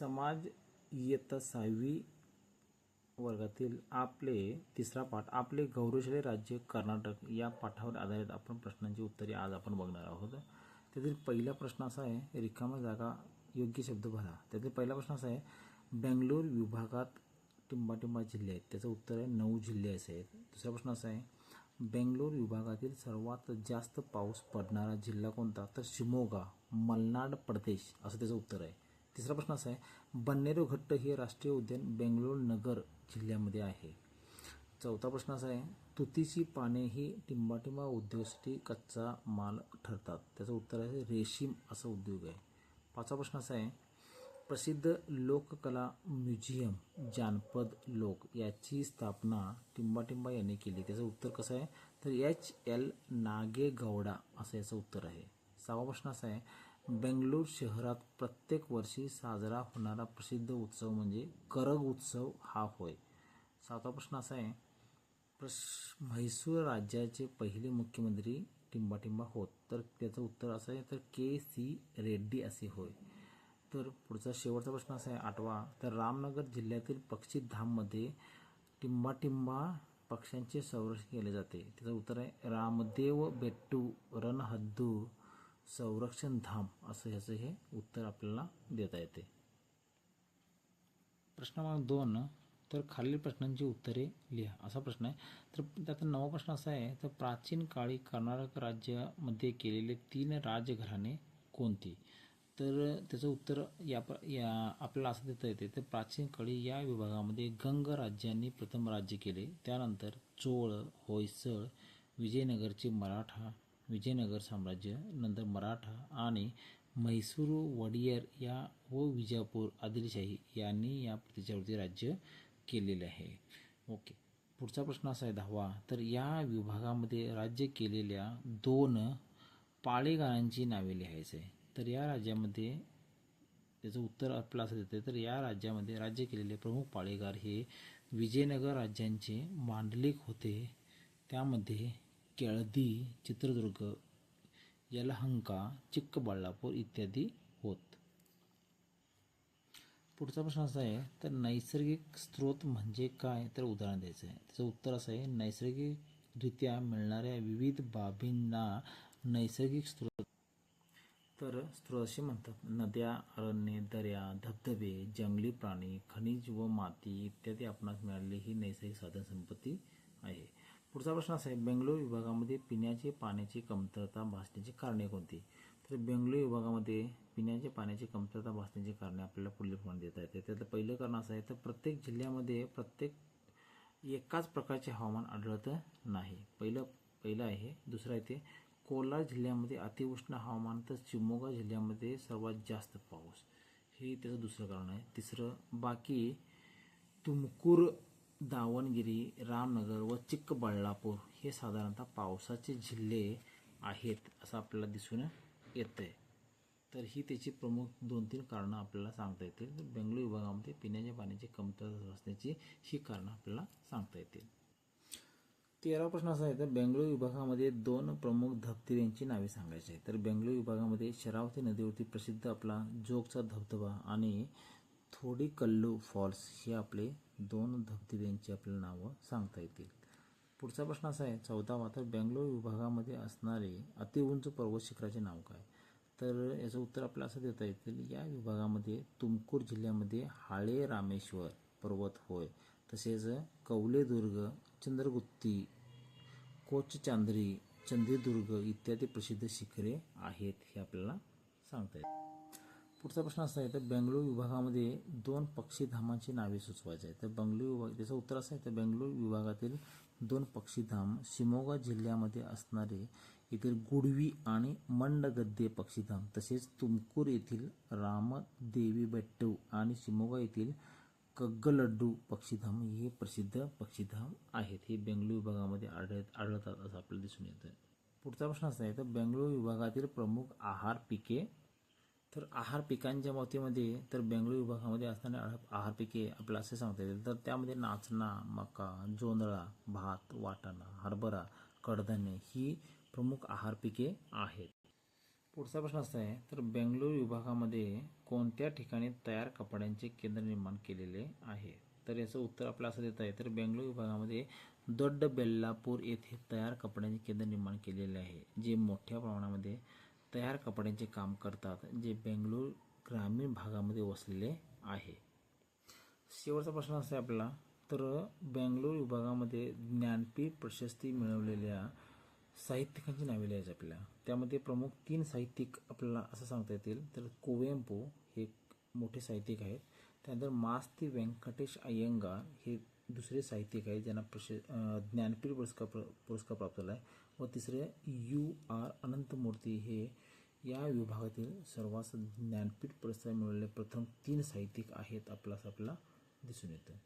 समाज इयत्ता सहावी वर्गातील आपले तिसरा पाठ आपले गौरवशाली राज्य कर्नाटक या पाठावर आधारित आपण प्रश्नांची उत्तरे आज आपण बघणार आहोत. त्यातील पहिला प्रश्न असा आहे रिकामा जागा योग्य शब्द भरा. त्यातील पहिला प्रश्न असा आहे बेंगलोर विभागात टिंबाटिंबा जिल्हे आहेत. त्याचं उत्तर आहे नऊ जिल्हे असे आहेत. दुसरा प्रश्न असा आहे बेंगलोर विभागातील सर्वात जास्त पाऊस पडणारा जिल्हा कोणता? तर शिमोगा मलनाड प्रदेश असं त्याचं उत्तर आहे. तिसरा प्रश्न असा आहे बन्नेरो घट्ट हे राष्ट्रीय उद्यान बेंगलोर नगर जिल्ह्यामध्ये आहे. चौथा प्रश्न असा आहे तुतीची पाने ही टिंबाटिंबा उद्योगासाठी कच्चा माल ठरतात. त्याचं उत्तर आहे रेशीम असा उद्योग आहे. पाचवा प्रश्न असा आहे प्रसिद्ध लोककला म्युझियम जानपद लोक याची स्थापना टिंबाटिंबा यांनी केली. त्याचं उत्तर कसं आहे तर एच एल नागेगौडा असं याचं उत्तर आहे. सहावा प्रश्न असा आहे बेंगलोर शहरात प्रत्येक वर्षी साजरा होणारा प्रसिद्ध उत्सव म्हणजे करग उत्सव हा होय. सातवा प्रश्न असा आहे प्रश म्हैसूर राज्याचे पहिले मुख्यमंत्री टिंबाटिंबा होत तर त्याचं उत्तर असं आहे तर के सी रेड्डी असे होय. तर पुढचा शेवटचा प्रश्न असा आहे आठवा तर रामनगर जिल्ह्यातील पक्षीधाममध्ये टिंबाटिंबा पक्ष्यांचे संरक्षण केले जाते. त्याचं उत्तर आहे रामदेव बेट्टू रणहद्दू संरक्षण धाम असं ह्याचं हे उत्तर आपल्याला देता येते. प्रश्न क्रमांक दोन तर खालील प्रश्नांची उत्तरे लिहा. असा प्रश्न आहे. तर त्याचा नवा प्रश्न असा आहे तर प्राचीन काळी कर्नाटक राज्यामध्ये केलेले तीन राजघराणे कोणती? तर त्याचं उत्तर या प या आपल्याला असं देता येते. तर प्राचीन काळी या विभागामध्ये गंग राज्यांनी प्रथम राज्य केले. त्यानंतर चोळ होयसळ विजयनगरचे मराठा विजयनगर साम्राज्य नंतर मराठा आणि म्हैसूर वडियर या व विजापूर आदिलशाही यांनी या प्रदेशावरती राज्य केलेले आहे. ओके पुढचा प्रश्न असा आहे दहावा. तर या विभागामध्ये राज्य केलेल्या दोन पाळेगारांची नावे लिहायचं. आहे तर या राज्यामध्ये त्याचं उत्तर आपलं असं देतं तर या राज्यामध्ये राज्य केलेले प्रमुख पाळेगार हे विजयनगर राज्यांचे मांडलिक होते. त्यामध्ये केळदी चित्रदुर्ग यलहंका चिक्कबळ्ळापूर इत्यादी होत. पुढचा प्रश्न असा आहे तर नैसर्गिक स्रोत म्हणजे काय? तर उदाहरण द्यायचं आहे. त्याचं उत्तर असं आहे नैसर्गिकरित्या मिळणाऱ्या विविध बाबींना नैसर्गिक स्रोत तर स्रोत असे म्हणतात नद्या अरण्ये दर्या धबधबे जंगली प्राणी खनिज व माती इत्यादी आपणास मिळालेली ही नैसर्गिक साधन संपत्ती आहे. पुढचा प्रश्न असा आहे बेंगलोर विभागामध्ये पिण्याचे पाण्याची कमतरता भासण्याची कारणे कोणती? तर बेंगलोर विभागामध्ये पिण्याच्या पाण्याची कमतरता भासण्याची कारणे आपल्याला पुढील प्रमाणे देता येते. त्यातलं पहिलं कारण असं आहे तर प्रत्येक जिल्ह्यामध्ये प्रत्येक एकाच प्रकारचे हवामान आढळतं नाही. पहिलं पहिलं आहे दुसरं आहे ते कोलार जिल्ह्यामध्ये अतिउष्ण हवामान तर शिवमोगा जिल्ह्यामध्ये सर्वात जास्त पाऊस. हे त्याचं दुसरं कारण आहे. तिसरं बाकी तुमकूर दावणगिरी रामनगर व चिक्कबळ्ळापूर हे साधारणतः पावसाचे जिल्हे आहेत असं आपल्याला दिसून येतं आहे तर ही त्याची प्रमुख दोन तीन कारणं आपल्याला सांगता येतील. तर बेंगळूर विभागामध्ये पिण्याच्या पाण्याची कमतरता असण्याची ही कारणं आपल्याला सांगता येतील. तेरा प्रश्न असा आहे तर बेंगळूर विभागामध्ये दोन प्रमुख धबधब्यांची नावे सांगायची आहे तर बेंगळूर विभागामध्ये शरावती नदीवरती प्रसिद्ध आपला जोगचा धबधबा आणि थोडी कल्लू फॉल्स हे आपले दोन धबधब्यांची आपल्याला नावं सांगता येतील. पुढचा प्रश्न असा आहे चौदावा तर बेंगलोर विभागामध्ये असणारे अतिउंच पर्वत शिखराचे नाव काय? तर याचं उत्तर आपल्याला असं देता येतील या विभागामध्ये तुमकूर जिल्ह्यामध्ये हाळे रामेश्वर पर्वत होय. तसेच कौलेदुर्ग चंद्रगुत्ती कोचचांद्री चंद्रदुर्ग इत्यादी प्रसिद्ध शिखरे आहेत हे आपल्याला सांगता येईल पुढचा प्रश्न असा आहे तर बेंगळुरू विभागामध्ये दोन पक्षीधामांची नावे सुचवायचे आहे तर बंगळुरू विभाग त्याचं उत्तर असं आहे तर बेंगळुरू विभागातील दोन पक्षीधाम शिमोगा जिल्ह्यामध्ये असणारे येथील गुडवी आणि मंडगद्दे पक्षीधाम तसेच तुमकूर येथील रामदेवी बेट्टू आणि शिमोगा येथील कग्गलड्डू पक्षीधाम हे प्रसिद्ध पक्षीधाम आहेत. हे बेंगळुरू विभागामध्ये आढळत आढळतात असं आपल्याला दिसून येतं पुढचा प्रश्न असा आहे तर बेंगळुरू विभागातील प्रमुख आहार पिके तर आहार पिकांच्या बाबतीमध्ये तर बेंगळूर विभागामध्ये असणारे आहार आहार पिके आपल्याला असे सांगता येतील. तर त्यामध्ये नाचणा मका जोंधळा भात वाटाणा हरभरा कडधान्य ही प्रमुख आहार पिके आहेत. पुढचा प्रश्न असा आहे तर बेंगळूर विभागामध्ये कोणत्या ठिकाणी तयार कपड्यांचे केंद्र निर्माण केलेले आहे? तर याचं उत्तर आपल्याला असं देत आहे तर बेंगळूर विभागामध्ये दड्ड बेल्लापूर येथे तयार कपड्यांचे केंद्र निर्माण केलेले आहे जे मोठ्या प्रमाणामध्ये तयार कपड्यांचे काम करतात जे बेंगलोर ग्रामीण भागामध्ये वसलेले आहे. शेवटचा प्रश्न असा आहे आपला तर बेंगलोर विभागामध्ये ज्ञानपीठ प्रशस्ती मिळवलेल्या साहित्यिकांची नावे लिहायची आपल्याला. त्यामध्ये प्रमुख तीन साहित्यिक आपल्याला असं सांगता येतील. तर कुवेंपू हे मोठे साहित्यिक आहेत. त्यानंतर मास्ती व्यंकटेश अय्यंगार हे दुसरे साहित्यिक आहेत ज्यांना प्रश ज्ञानपीठ पुरस्कार प्र पुरस्कार प्राप्त झाला आहे. व तिसरे यू आर अनंतमूर्ती हे या विभागातील सर्वात ज्ञानपीठ पुरस्कार मिळवलेले प्रथम तीन साहित्यिक आहेत आपलास आपल्याला दिसून येतं